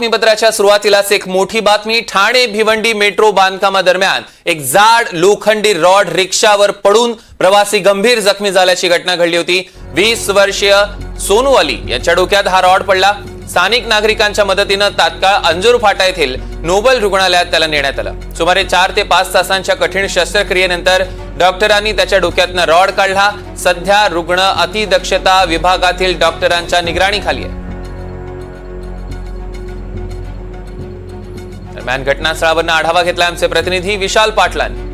बातमीपत्राच्या सुरुवातीलाच एक मोठी बातमी. ठाणे भिवंडी मेट्रो बांधकामादरम्यान एक जाड लोखंडी रॉड रिक्षावर पडून प्रवासी गंभीर जखमी झाल्याची घटना घडली होती. वीस वर्षीय सोनू अली यांच्या डोक्यात हा रॉड पडला. स्थानिक नागरिकांच्या मदतीनं तात्काळ अंजूर फाटा येथील नोबल रुग्णालयात त्याला नेण्यात आलं. सुमारे चार ते पाच तासांच्या कठीण शस्त्रक्रियेनंतर डॉक्टरांनी त्याच्या डोक्यातनं रॉड काढला. सध्या रुग्ण अतिदक्षता विभागातील डॉक्टरांच्या निगराणीखाली आहे. दरम्यान घटनास्थळावरनं आढावा घेतला आमचे प्रतिनिधी विशाल पाटलांनी.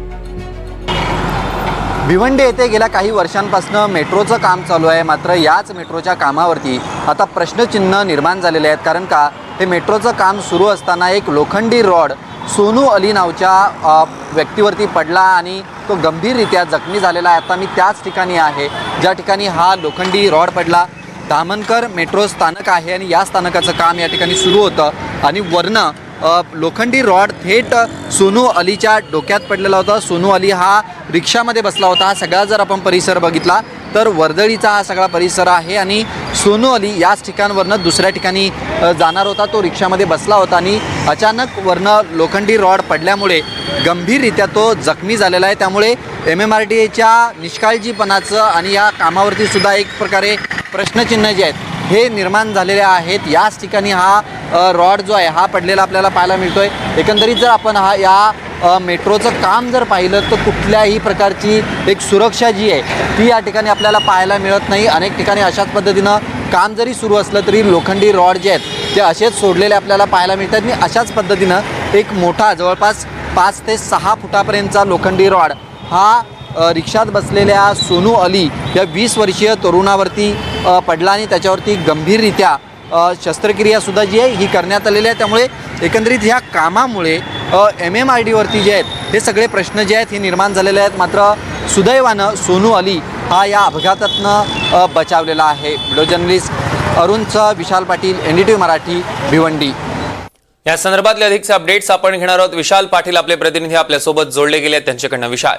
भिवंडी येथे गेल्या काही वर्षांपासून मेट्रोचं काम चालू आहे. मात्र याच मेट्रोच्या कामावरती आता प्रश्नचिन्ह निर्माण झालेले आहेत. कारण का हे मेट्रोचं काम सुरू असताना एक लोखंडी रॉड सोनू अली नावच्या व्यक्तीवरती पडला आणि तो गंभीररित्या जखमी झालेला आहे. आता मी त्याच ठिकाणी आहे. ज्या ठिकाणी हा लोखंडी रॉड पडला. धामणकर मेट्रो स्थानक आहे आणि या स्थानकाचं काम या ठिकाणी सुरू होतं. आणि वरनं लोखंडी रॉड थेट सोनू अलीच्या डोक्यात पडलेला होता. सोनू अली हा रिक्षामध्ये बसला होता. हा सगळा जर आपण परिसर बघितला तर वर्दळीचा हा सगळा परिसर आहे आणि सोनू अली याच ठिकाणवरनं दुसऱ्या ठिकाणी जाणार होता. तो रिक्षामध्ये बसला होता आणि अचानक वरनं लोखंडी रॉड पडल्यामुळे गंभीररित्या तो जखमी झालेला आहे. त्यामुळे एम एम आर टी एच्या निष्काळजीपणाचं आणि या कामावरती सुद्धा एक प्रकारे प्रश्नचिन्ह जे आहेत हे निर्माण झालेले आहेत. याच ठिकाणी हा रॉड जो आहे हा पडलेला आपल्याला पाहायला मिळतो आहे एकंदरीत जर आपण हा या मेट्रोचं काम जर पाहिलं तर कुठल्याही प्रकारची एक सुरक्षा जी आहे ती या ठिकाणी आपल्याला पाहायला मिळत नाही. अनेक ठिकाणी अशाच पद्धतीनं काम जरी सुरू असलं तरी लोखंडी रॉड जे आहेत ते असेच सोडलेले आपल्याला पाहायला मिळतात. आणि अशाच पद्धतीनं एक मोठा जवळपास पाच ते सहा फुटापर्यंतचा लोखंडी रॉड हा रिक्षात बसलेल्या सोनू अली या वीस वर्षीय तरुणावरती पडला आणि त्याच्यावरती गंभीररित्या शस्त्रक्रियासुद्धा जी आहे ही करण्यात आलेली आहे. त्यामुळे एकंदरीत ह्या कामामुळे एम एम आय डीवरती जे आहेत हे सगळे प्रश्न जे आहेत हे निर्माण झालेले आहेत. मात्र सुदैवानं सोनू अली हा या अपघातातनं बचावलेला आहे. Video journalist अरुणचं Vishal Patil N D T Marathi Bhiwandi. या संदर्भातले अधिकचे अपडेट्स आपण घेणार आहोत. विशाल पाटील आपले प्रतिनिधी आपल्यासोबत जोडले गेले आहेत. त्यांच्याकडनं विशाल.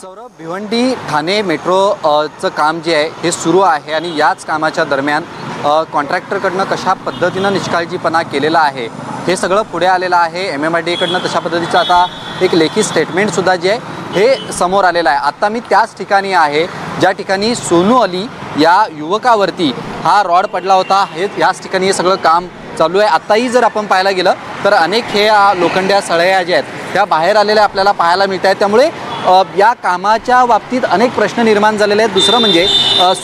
सौरभ भिवंडी ठाणे मेट्रो चं काम जे आहे हे सुरू आहे आणि याच कामाच्या दरम्यान कॉन्ट्रॅक्टरकडनं कशा पद्धतीनं निष्काळजीपणा केलेला आहे हे सगळं पुढे आलेलं आहे. एम एम आय डी एकडनं तशा पद्धतीचं आता एक लेखी स्टेटमेंटसुद्धा जे आहे हे समोर आलेलं आहे. आत्ता मी त्याच ठिकाणी आहे ज्या ठिकाणी सोनू अली या युवकावरती हा रॉड पडला होता हे याच ठिकाणी हे सगळं काम चालू आहे. आत्ताही जर आपण पाहायला गेलं तर अनेक हे लोखंड्या सळया ज्या आहेत त्या बाहेर आलेल्या आपल्याला पाहायला मिळत आहेत. त्यामुळे या कामाच्या बाबतीत अनेक प्रश्न निर्माण झालेले आहेत. दुसरं म्हणजे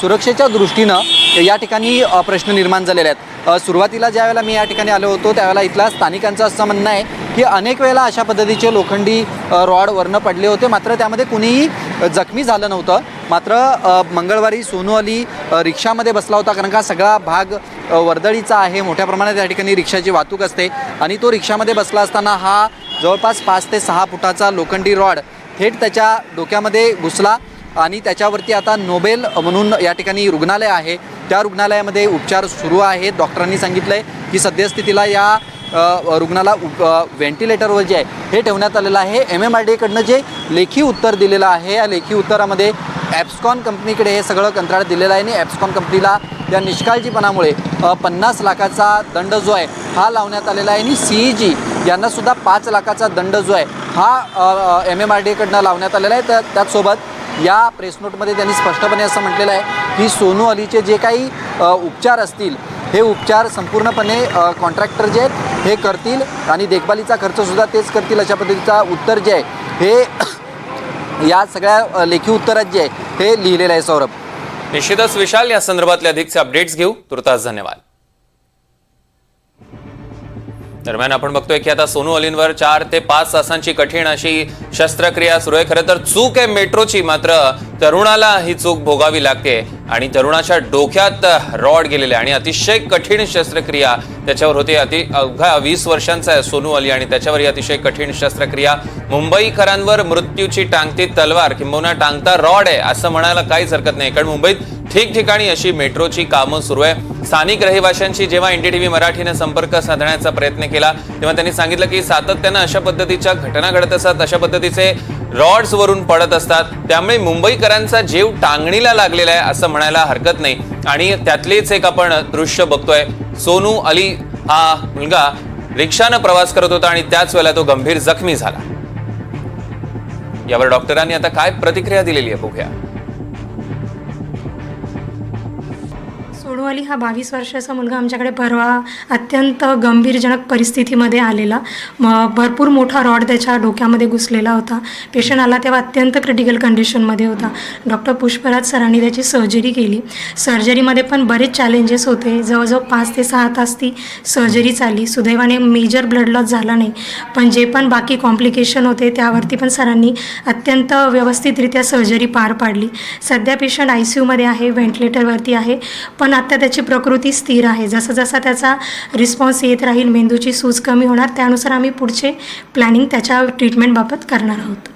सुरक्षेच्या दृष्टीनं या ठिकाणी प्रश्न निर्माण झालेले आहेत. सुरुवातीला ज्या वेळेला मी या ठिकाणी आलो होतो त्यावेळेला इथल्या स्थानिकांचं असं म्हणणं आहे की अनेक वेळेला अशा पद्धतीचे लोखंडी रॉड वरनं पडले होते. मात्र त्यामध्ये कुणीही जखमी झालं नव्हतं. मात्र मंगळवारी सोनू अली रिक्षामध्ये बसला होता. कारण का सगळा भाग वर्दळीचा आहे. मोठ्या प्रमाणात त्या ठिकाणी रिक्षाची वाहतूक असते. आणि तो रिक्षामध्ये बसला असताना हा जवळपास पाच ते सहा फुटाचा लोखंडी रॉड थेट त्याच्या डोक्यामध्ये घुसला आणि त्याच्यावरती आता नोबेल म्हणून या ठिकाणी रुग्णालय आहे. त्या रुग्णालयामध्ये उपचार सुरू आहेत. डॉक्टरांनी सांगितलं आहे की सद्यस्थितीला या रुग्णाला उप व्हेंटिलेटरवर जे आहे हे ठेवण्यात आलेलं आहे. एम एम आर डीकडनं जे लेखी उत्तर दिलेलं आहे या लेखी उत्तरामध्ये ॲप्सकॉन कंपनीकडे हे सगळं कंत्राट दिलेलं आहे आणि ॲप्सकॉन कंपनीला या निष्काळजीपणामुळे पन्नास लाखाचा दंड जो आहे हा लावण्यात आलेला आहे. आणि सी ई जी यांनासुद्धा पाच लाखाचा दंड जो आहे हा एम एम आर डीकडनं लावण्यात आलेला आहे. तर त्याचसोबत या प्रेस नोटमध्ये त्यांनी स्पष्टपणे असं म्हटलेलं आहे की सोनू अलीचे जे काही उपचार असतील हे उपचार संपूर्णपणे कॉन्ट्रॅक्टर जे आहेत हे करतील आणि देखभालीचा खर्चसुद्धा तेच करतील अशा पद्धतीचा उत्तर जे आहे हे या सगळ्या लेखी उत्तरात जे आहे हे लिहिलेलं आहे सौरभ. निश्चितच विशाल या संदर्भातले अधिकचे अपडेट्स घेऊ. तुर्तास धन्यवाद. दरम्यान आपण बघतोय की आता सोनू अलींवर चार ते पाच तासांची कठीण अशी शस्त्रक्रिया सुरू आहे. खरं तर चूक आहे मेट्रोची मात्र तरुणाला ही चूक भोगावी लागते आणि तरुणाच्या डोक्यात रॉड गेलेले आणि अतिशय कठीण शस्त्रक्रिया त्याच्यावर होते. अति अवघा वीस वर्षांचा आहे सोनू अली आणि त्याच्यावर ही अतिशय कठीण शस्त्रक्रिया. मुंबईकरांवर मृत्यूची टांगती तलवार किंबहुना टांगता रॉड आहे असं म्हणायला काहीच हरकत नाही. कारण मुंबईत ठिकठिकाणी अशी मेट्रोची कामं सुरू आहे. स्थानिक रहिवाशांशी जेव्हा एनडीटीव्ही मराठीने संपर्क साधण्याचा प्रयत्न केला तेव्हा त्यांनी सांगितलं की सातत्यानं अशा पद्धतीच्या घटना घडत असतात अशा पद्धतीचे रॉड्स वरून पडत असतात. त्यामुळे मुंबईकरांचा जीव टांगणीला लागलेला आहे असं म्हणायला हरकत नाही. आणि त्यातलेच एक आपण दृश्य बघतोय. सोनू अली हा मुलगा रिक्षानं प्रवास करत होता आणि त्याच वेळेला तो गंभीर जखमी झाला. यावर डॉक्टरांनी आता काय प्रतिक्रिया दिलेली आहे बघूया. सोनू हा बावीस वर्षाचा मुलगा आमच्याकडे परवा अत्यंत गंभीरजनक परिस्थितीमध्ये आलेला. म भरपूर मोठा रॉड त्याच्या डोक्यामध्ये घुसलेला होता. पेशंट आला तेव्हा अत्यंत क्रिटिकल कंडिशनमध्ये होता. डॉक्टर पुष्पराज सरांनी त्याची सर्जरी केली. सर्जरीमध्ये पण बरेच चॅलेंजेस होते. जवळजवळ पाच ते सहा तास ती सर्जरी चालली. सुदैवाने मेजर ब्लड लॉस झाला नाही. पण जे पण बाकी कॉम्प्लिकेशन होते त्यावरती पण सरांनी अत्यंत व्यवस्थितरित्या सर्जरी पार पाडली. सध्या पेशंट आय सी यूमध्ये आहे व्हेंटिलेटरवरती आहे. पण आता आता त्याची प्रकृती स्थिर आहे. जसं जसा त्याचा रिस्पॉन्स येत राहील मेंदूची सूज कमी होणार त्यानुसार आम्ही पुढचे प्लॅनिंग त्याच्या ट्रीटमेंटबाबत करणार आहोत.